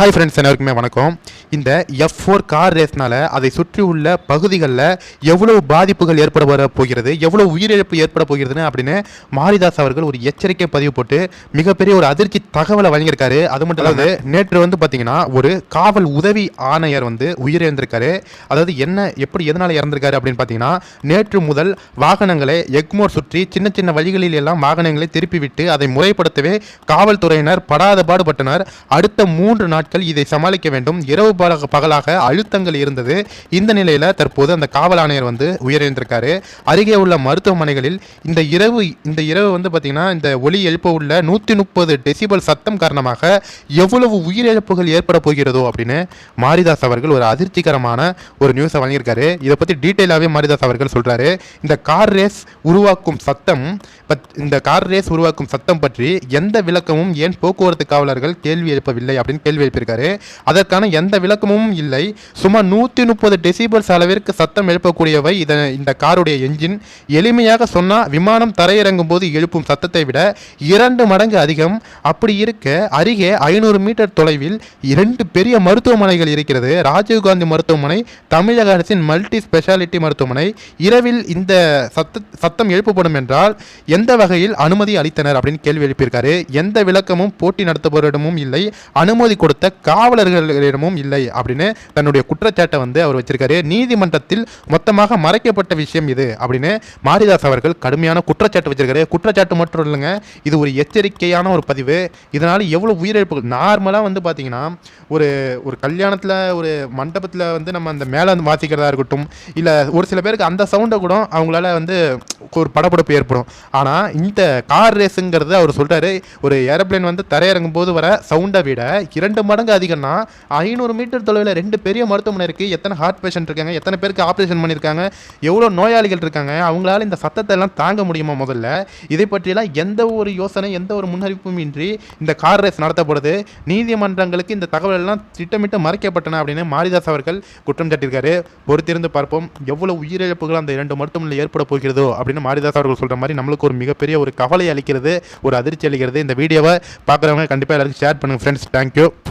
Hi friends எல்லாருக்குமே வணக்கம். இந்த எஃப் ஃபோர் கார் ரேஸ்னால அதை சுற்றி உள்ள பகுதிகளில் எவ்வளவு பாதிப்புகள் ஏற்பட வர போகிறது எவ்வளவு உயிரிழப்பு ஏற்பட போகிறதுன்னு அப்படின்னு மாரிதாஸ் அவர்கள் ஒரு எச்சரிக்கை பதிவு போட்டு மிகப்பெரிய ஒரு அதிர்ச்சி தகவலை வழங்கியிருக்காரு. அது மட்டும் இல்லாது நேற்று வந்து பார்த்தீங்கன்னா ஒரு காவல் உதவி ஆணையர் வந்து உயிரிழந்திருக்காரு. அதாவது என்ன எப்படி எதனால் இறந்திருக்காரு அப்படின்னு பார்த்தீங்கன்னா நேற்று முதல் வாகனங்களை எக்மோர் சுற்றி சின்ன சின்ன வழிகளில் எல்லாம் வாகனங்களை திருப்பி விட்டு அதை முறைப்படுத்தவே காவல்துறையினர் படாத பாடுபட்டனர் அடுத்த மூன்று நாட்கள் இதை சமாளிக்க வேண்டும். இரவு பகலாக அழுத்தங்கள் இருந்தது. இந்த நிலையில தற்போது அந்த காவல் ஆணையர் வந்து உயிரிழந்திருக்காரு. அருகே உள்ள மருத்துவமனைகளில் இந்த இரவு இந்த இரவு வந்து பார்த்திங்கன்னா இந்த ஒலி எழுப்ப உள்ள நூற்றி முப்பது டெசிபல் சத்தம் காரணமாக எவ்வளவு உயிரிழப்புகள் ஏற்பட போகிறதோ அப்படின்னு மாரிதாஸ் அவர்கள் ஒரு அதிர்ச்சிகரமான ஒரு நியூஸை வழங்கியிருக்காரு. இதை பற்றி டீட்டெயிலாகவே மாரிதாஸ் அவர்கள் சொல்றாரு. இந்த கார் ரேஸ் உருவாக்கும் சத்தம் பத் இந்த கார் ரேஸ் உருவாக்கும் சத்தம் பற்றி எந்த விளக்கமும் ஏன் போக்குவரத்து காவலர்கள் கேள்வி எழுப்பவில்லை அப்படின்னு கேள்வி எழுப்பியிருக்காரு. அதற்கான எந்த விளக்கமும் இல்லை. சுமார் நூற்றி முப்பது டெசிபல்ஸ் அளவிற்கு சத்தம் எழுப்பக்கூடியவை இத இந்த காருடைய என்ஜின் எளிமையாக சொன்னால் விமானம் தரையிறங்கும் போது எழுப்பும் சத்தத்தை விட இரண்டு மடங்கு அதிகம். அப்படி இருக்க அருகே ஐநூறு மீட்டர் தொலைவில் இரண்டு பெரிய மருத்துவமனைகள் இருக்கிறது. ராஜீவ்காந்தி மருத்துவமனை தமிழக அரசின் மல்டி ஸ்பெஷாலிட்டி மருத்துவமனை. இரவில் இந்த சத்த சத்தம் எழுப்பப்படும் என்றால் எந்த வகையில் அனுமதி அளித்தனர் அப்படின்னு கேள்வி எழுப்பியிருக்காரு. எந்த விளக்கமும் போட்டி நடத்துபவரிடமும் இல்லை. அனுமதி கொடுத்த காவலர்களிடமும் இல்லை அப்படின்னு தன்னுடைய குற்றச்சாட்டை வந்து அவர் வச்சிருக்காரு. நீதிமன்றத்தில் மொத்தமாக மறைக்கப்பட்ட விஷயம் இது அப்படின்னு மாரிதாஸ் அவர்கள் கடுமையான குற்றச்சாட்டு வச்சிருக்காரு. குற்றச்சாட்டு மட்டும் இல்லைங்க இது ஒரு எச்சரிக்கையான ஒரு பதிவு. இதனால் எவ்வளோ உயிரிழப்புகள்? நார்மலாக வந்து பார்த்தீங்கன்னா ஒரு ஒரு கல்யாணத்தில் ஒரு மண்டபத்தில் வந்து நம்ம அந்த மேலே வந்து வாசிக்கிறதா இருக்கட்டும் இல்லை ஒரு சில பேருக்கு அந்த சவுண்டை கூட அவங்களால வந்து ஒரு படபடப்பு ஏற்படும். ஆனால் இந்த கார் ரேஸுங்கிறது அவர் சொல்கிறாரு ஒரு ஏரோப்ளேன் வந்து தரையிறங்கும் போது வர சவுண்டை விட இரண்டு மடங்கு அதிகம்னா ஐநூறு மீட்டர் தொலைவில் ரெண்டு பெரிய மருத்துவமனை இருக்குது எத்தனை ஹார்ட் பேஷண்ட் இருக்காங்க எத்தனை பேருக்கு ஆப்ரேஷன் பண்ணியிருக்காங்க எவ்வளோ நோயாளிகள் இருக்காங்க அவங்களால இந்த சத்தத்தை எல்லாம் தாங்க முடியுமா முதல்ல? இதை பற்றியெல்லாம் எந்த ஒரு யோசனை எந்த ஒரு முன்னறிவிப்பும் இன்றி இந்த கார் ரேஸ் நடத்தப்படுது. நீதிமன்றங்களுக்கு இந்த தகவல் எல்லாம் திட்டமிட்டு மறைக்கப்பட்டன அப்படின்னு மாரிதாஸ் அவர்கள் குற்றம் சாட்டியிருக்காரு. பொறுத்திருந்து பார்ப்போம் எவ்வளவு உயிரிழப்புகள் அந்த இரண்டு மருத்துவமனையில் ஏற்பட போகிறதோ அப்படின்னு. மாரிதாஸ் அவர்கள் சொல்ற மாதிரி நம்மளுக்கு ஒரு மிகப்பெரிய ஒரு கவலை அளிக்கிறது ஒரு அதிர்ச்சி அளிக்கிறது. இந்த வீடியோவை பார்க்குறவங்க கண்டிப்பாக எல்லாருக்கும் ஷேர் பண்ணுங்கள் ஃப்ரெண்ட்ஸ் தேங்க்யூ